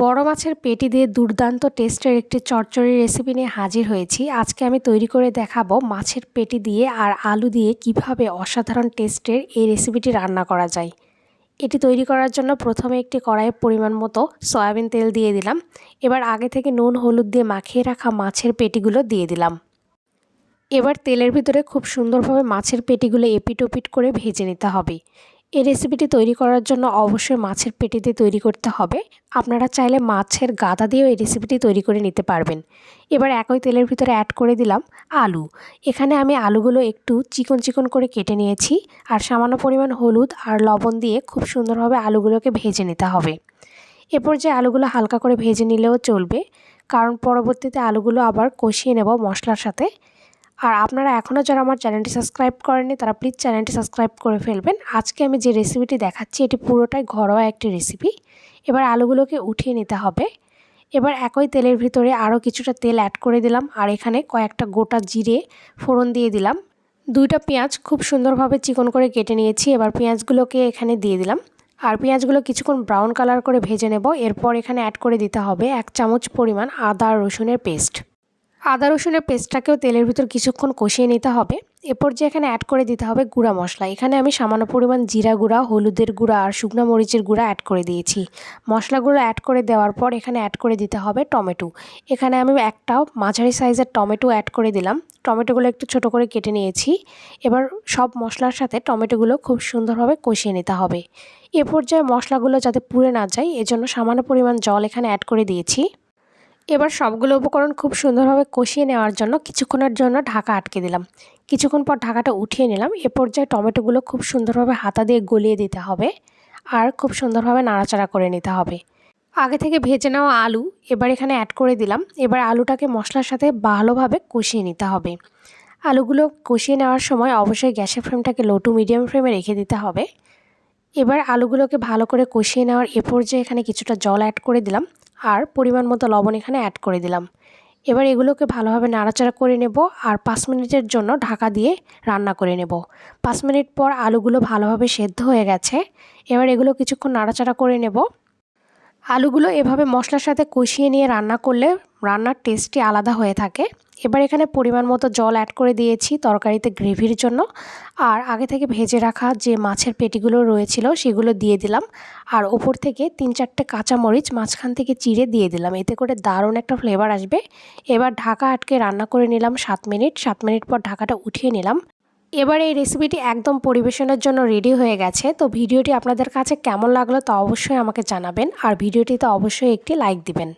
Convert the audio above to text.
বড় মাছের পেটি দিয়ে দুর্দান্ত টেস্টের একটি চচ্চড়ি রেসিপি নিয়ে হাজির হয়েছি। আজকে আমি তৈরি করে দেখাবো মাছের পেটি দিয়ে আর আলু দিয়ে কীভাবে অসাধারণ টেস্টের এই রেসিপিটি রান্না করা যায়। এটি তৈরি করার জন্য প্রথমে একটি কড়াইয়ের পরিমাণ মতো সয়াবিন তেল দিয়ে দিলাম। এবার আগে থেকে নুন, হলুদ দিয়ে মাখিয়ে রাখা মাছের পেটিগুলো দিয়ে দিলাম। এবার তেলের ভিতরে খুব সুন্দরভাবে মাছের পেটিগুলো এপিট ওপিট করে ভেজে নিতে হবে। এই রেসিপিটি তৈরি করার জন্য অবশ্যই মাছের পেটিতে তৈরি করতে হবে। আপনারা চাইলে মাছের গাদা দিয়েও এই রেসিপিটি তৈরি করে নিতে পারবেন। এবার একই তেলের ভিতরে অ্যাড করে দিলাম আলু। এখানে আমি আলুগুলো একটু চিকন চিকন করে কেটে নিয়েছি আর সামান্য পরিমাণ হলুদ আর লবণ দিয়ে খুব সুন্দরভাবে আলুগুলোকে ভেজে নিতে হবে। এরপর যে আলুগুলো হালকা করে ভেজে নিলেও চলবে, কারণ পরবর্তীতে আলুগুলো আবার কষিয়ে নেব মশলার সাথে। আর আপনারা এখনও যারা আমার চ্যানেলটি সাবস্ক্রাইব করেননি, তারা প্লিজ চ্যানেলটি সাবস্ক্রাইব করে ফেলবেন। আজকে আমি যে রেসিপিটি দেখাচ্ছি, এটি পুরোটাই ঘরোয়া একটি রেসিপি এবার আলুগুলোকে উঠিয়ে নিতে হবে। এবার একই তেলের ভিতরে আরও কিছুটা তেল অ্যাড করে দিলাম, আর এখানে কয়েকটা গোটা জিরে ফোড়ন দিয়ে দিলাম। দুইটা পেঁয়াজ খুব সুন্দরভাবে চিকন করে কেটে নিয়েছি, এবার পেঁয়াজগুলোকে এখানে দিয়ে দিলাম। আর পেঁয়াজগুলো কিছুক্ষণ ব্রাউন কালার করে ভেজে নেব, এরপর এখানে অ্যাড করে দিতে হবে এক চামচ পরিমাণ আদা রসুনের পেস্ট আদা রসুনের পেস্টটাকেও তেলের ভিতর কিছুক্ষণ কষিয়ে নিতে হবে। এরপর যে এখানে অ্যাড করে দিতে হবে গুঁড়া মশলা। এখানে আমি সামান্য পরিমাণ জিরা গুঁড়া, হলুদের গুঁড়া আর শুকনো মরিচের গুঁড়া অ্যাড করে দিয়েছি। মশলাগুলো অ্যাড করে দেওয়ার পর এখানে অ্যাড করে দিতে হবে টমেটো। এখানে আমি একটা মাঝারি সাইজের টমেটো অ্যাড করে দিলাম। টমেটোগুলো একটু ছোট করে কেটে নিয়েছি। এবার সব মশলার সাথে টমেটোগুলো খুব সুন্দরভাবে কষিয়ে নিতে হবে। এ পর্যায়ে মশলাগুলো যাতে পুড়ে না যায়, এজন্য সামান্য পরিমাণ জল এখানে অ্যাড করে দিয়েছি। এবার সবগুলো উপকরণ খুব সুন্দরভাবে কষিয়ে নেওয়ার জন্য কিছুক্ষণের জন্য ঢাকা আটকে দিলাম। কিছুক্ষণ পর ঢাকাটা উঠিয়ে নিলাম। এ পর্যায়ে টমেটোগুলো খুব সুন্দরভাবে হাতা দিয়ে গলিয়ে দিতে হবে আর খুব সুন্দরভাবে নাড়াচাড়া করে নিতে হবে। আগে থেকে ভেজে নেওয়া আলু এবার এখানে অ্যাড করে দিলাম। এবার আলুটাকে মশলার সাথে ভালোভাবে কষিয়ে নিতে হবে। আলুগুলো কষিয়ে নেওয়ার সময় অবশ্যই গ্যাসের ফ্লেমটাকে লো টু মিডিয়াম ফ্লেমে রেখে দিতে হবে। এবার আলুগুলোকে ভালো করে কষিয়ে নেওয়ার এ পর্যায়ে এখানে কিছুটা জল অ্যাড করে দিলাম। আর পরিমাণ মতো লবণ এখানে অ্যাড করে দিলাম। এবার এগুলোকে ভালোভাবে নাড়াচাড়া করে নেব আর পাঁচ মিনিটের জন্য ঢাকা দিয়ে রান্না করে নেব। পাঁচ মিনিট পর আলুগুলো ভালোভাবে সেদ্ধ হয়ে গেছে। এবার এগুলো কিছুক্ষণ নাড়াচাড়া করে নেব। আলুগুলো এভাবে মশলার সাথে কষিয়ে নিয়ে রান্না করলে রান্নার টেস্টটি আলাদা হয়ে থাকে। এবার এখানে পরিমাণ মতো জল অ্যাড করে দিয়েছি তরকারিতে গ্রেভির জন্য। আর আগে থেকে ভেজে রাখা যে মাছের পেটিগুলো রয়েছিল সেগুলো দিয়ে দিলাম। আর ওপর থেকে তিন চারটে কাঁচামরিচ মাঝখান থেকে চিড়ে দিয়ে দিলাম। এতে করে দারুণ একটা ফ্লেভার আসবে। এবার ঢাকা আটকে রান্না করে নিলাম সাত মিনিট। সাত মিনিট পর ঢাকাটা উঠিয়ে নিলাম। এবার এই রেসিপিটি একদম পরিবেশনের জন্য রেডি হয়ে গেছে। তো ভিডিওটি আপনাদের কাছে কেমন লাগল তা অবশ্যই আমাকে জানাবেন। আর ভিডিওটিতে অবশ্যই একটি লাইক দিবেন।